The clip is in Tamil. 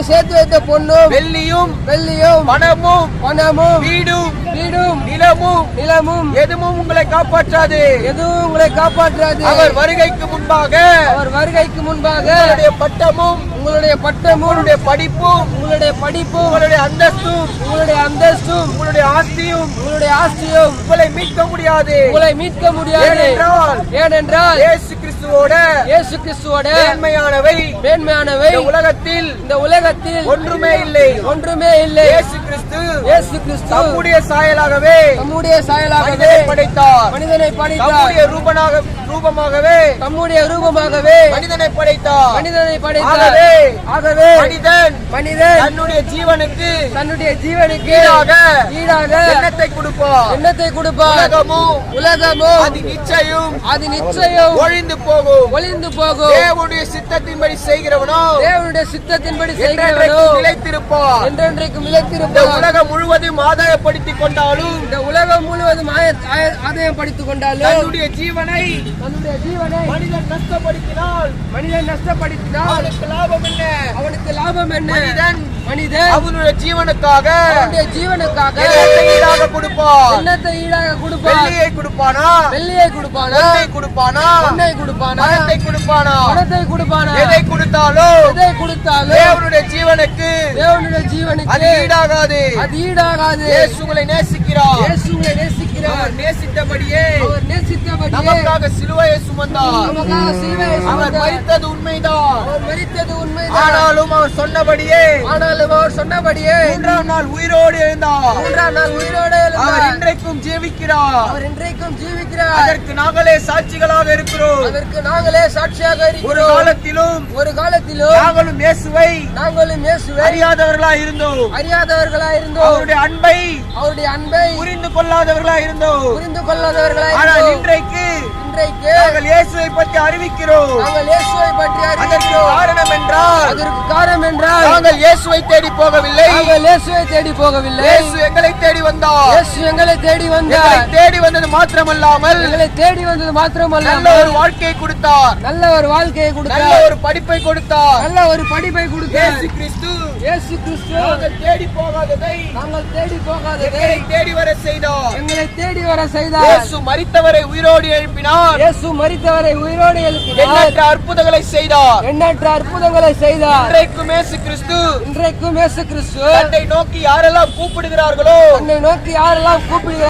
நீங்க சேர்த்து வைத்த பொண்ணும் வெள்ளியும் வெள்ளியும் பணமும் பணமும் வீடும் வீடும் நிலமும் நிலமும் எதுவும் உங்களை காப்பாற்றாது. எதுவும் உங்களை காப்பாற்றாது. அவர் வருகைக்கு முன்பாக அவர் வருகைக்கு முன்பாக உங்களுடைய பட்டமும் உங்களுடைய பட்டமும் உங்களுடைய படிப்பும் உங்களுடைய படிப்பும் உங்களுடைய அந்தஸ்தும் உங்களுடைய அந்தஸ்தும் உங்களுடைய ஆஸ்தியும் உங்களுடைய ஆஸ்தியும் உங்களை மீட்க முடியாது. உங்களை மீட்க முடியாது. ஏனென்றால் ஏனென்றால் கிறிஸ்துவோட இயேசு கிறிஸ்துவோட மேன்மையானவை. மேன்மையானவை. உலகத்தில் இந்த உலகத்தில் ஒன்றுமே இல்லை. ஒன்றுமே இல்லை. இயேசு இயேசு கிறிஸ்து தம்முடைய சாயலாகவே தம்முடைய சாயலாகவே மனிதனை படைத்தார். மனிதனை படைத்தார். தம்முடைய ரூபனாக ரூபமாகவே தம்முடைய ரூபமாகவே மனிதனை படைத்தார். மனிதனை படைத்தார். ஆகவே மனிதன் மனிதன் தன்னுடைய ஜீவனுக்கு தன்னுடைய ஜீவனுக்கு ஈடாக ஈடாக எண்ணத்தை கொடுப்பார்? எண்ணத்தை கொடுப்பார்? உலகமும் உலகமும் அது நிச்சயம். அது நிச்சயம். ஒழிந்து போகும். ஒளிந்து போகும். தேவனுடைய சித்தத்தின்படி செய்கிறவனோ? தேவனுடைய சித்தத்தின்படி நிலைத்திருப்பார். என்றென்றைக்கும் இந்த நிலைத்திருப்பார். உலகம் முழுவதும் ஆதாயப்படுத்திக் கொண்டாலும் இந்த உலகம் முழுவதும் ஆதாயம் படித்துக் கொண்டாலும் தன்னுடைய ஜீவனை தன்னுடைய ஜீவனை மனிதன் நஷ்டப்படுத்தினால் மனிதன் நஷ்டப்படுத்தினால் அவனுக்கு லாபம் என்ன? அவனுக்கு லாபம் என்ன? மனிதன் அவனுடைய ஜீவனுக்காக அவனுடைய ஜீவனுக்காக என்னத்தை ஈடாக கொடுப்பான். எண்ணத்தை ஈடாக கொடுப்பான். வெள்ளியை கொடுப்பானா? வெள்ளியை கொடுப்பானா? பொன்னை கொடுப்பானா? பொன்னை கொடுப்பானா? பணத்தை கொடுப்பானா? பணத்தை கொடுப்பானா? எதை கொடுத்தாலும் எதை கொடுத்தாலும் தேவனுடைய ஜீவனுக்கு. தேவனுடைய அது ஜீவனுக்கு ஈடாகாது. அது ஈடாகாது. இயேசு உங்களை நேசிக்கிறார். இயேசு உங்களை நேசிக்கிறார். நேசித்தபடியே அவர் நேசித்தபடியே நமக்காக சிலுவையை சுமந்தார். நமக்காக சிலுவையை அவர். மரித்தது அவர் மரித்தது உண்மைதான். ஆனாலும் அவர் சொன்னபடியே ஆனாலும் அவர் சொன்னபடியே மூன்றாம் நாள் உயிரோடு எழுந்தார். மூன்றாம் நாள் உயிரோடு அவர் எழுந்தார் இன்றைக்கும் ஜீவிக்கிறார். அவர் இன்றைக்கும் ஜீவிக்கிறார். அதற்கு நாங்களே சாட்சிகளாக இருக்கிறோம். அதற்கு நாங்களே சாட்சியாக ஒரு இருக்கிறோம். காலத்திலும் ஒரு காலத்திலும் நாங்களும் இயேசுவை நாங்களும் இயேசுவை அறியாதவர்களா இருந்தோம். அறியாதவர்களா இருந்தோம். அவருடைய அன்பை அவருடைய அன்பை புரிந்து கொள்ளாதவர்களா இருந்தோம். புரிந்து கொள்ளாதவர்களா ஆனால் இன்றைக்கு பற்றி அறிவிக்கிறோம். நாங்கள் இயேசுவை பற்றி அறிவிக்கிறோம். காரணம் என்றால் அதற்கு காரணம் என்றால் நாங்கள் இயேசுவை தேடி போகவில்லை. நாங்கள் இயேசுவை தேடி போகவில்லை. இயேசு எங்களை தேடி வந்தார். இயேசு எங்களை தேடி வந்தார். தேடி வந்தது மாத்திரமல்லாமல் எங்களை தேடி வந்தது நல்ல மாத்திரமல்ல ஒரு வாழ்க்கையை கொடுத்தார். நல்ல ஒரு வாழ்க்கையை நல்ல கொடுத்தார் ஒரு படிப்பை கொடுத்தார். நல்ல ஒரு படிப்பை கொடுத்தார். இயேசு கிறிஸ்து. இயேசு கிறிஸ்து. நாங்கள் தேடி போகாததை நாங்கள் தேடி போகாததை தேடி வர செய்தார். எங்களை தேடி வர செய்தார். இயேசு மரித்தவரை உயிரோடு எழுப்பினார். இயேசு மரித்தவரை உயிரோடு எழுப்பினார். எண்ணற்ற அற்புதங்களை செய்தார். எண்ணற்ற அற்புதங்களை செய்தார். இன்றைக்கும் இயேசு கிறிஸ்து இன்றைக்கும் இயேசு கிறிஸ்து. தன்னை நோக்கி யாரெல்லாம் கூப்பிடுகிறார்களோ தன்னை நோக்கி யாரெல்லாம் கூப்பிடுகிறார்